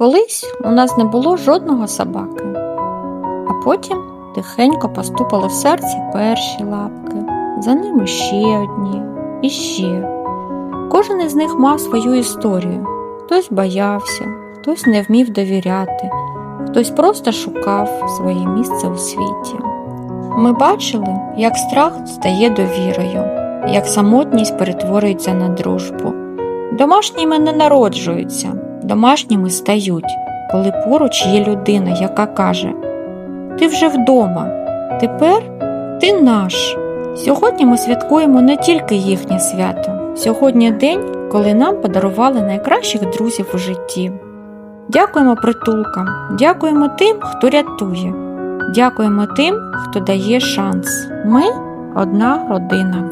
Колись у нас не було жодного собаки, а потім тихенько поступали в серці перші лапки, за ними ще одні і ще. Кожен із них мав свою історію. Хтось боявся, хтось не вмів довіряти, хтось просто шукав своє місце у світі. Ми бачили, як страх стає довірою, як самотність перетворюється на дружбу. Домашніми не народжуються, домашніми стають, коли поруч є людина, яка каже: Ти вже вдома, тепер ти наш. Сьогодні ми святкуємо не тільки їхнє свято, сьогодні день, коли нам подарували найкращих друзів у житті. Дякуємо притулкам, дякуємо тим, хто рятує, дякуємо тим, хто дає шанс. Ми одна родина.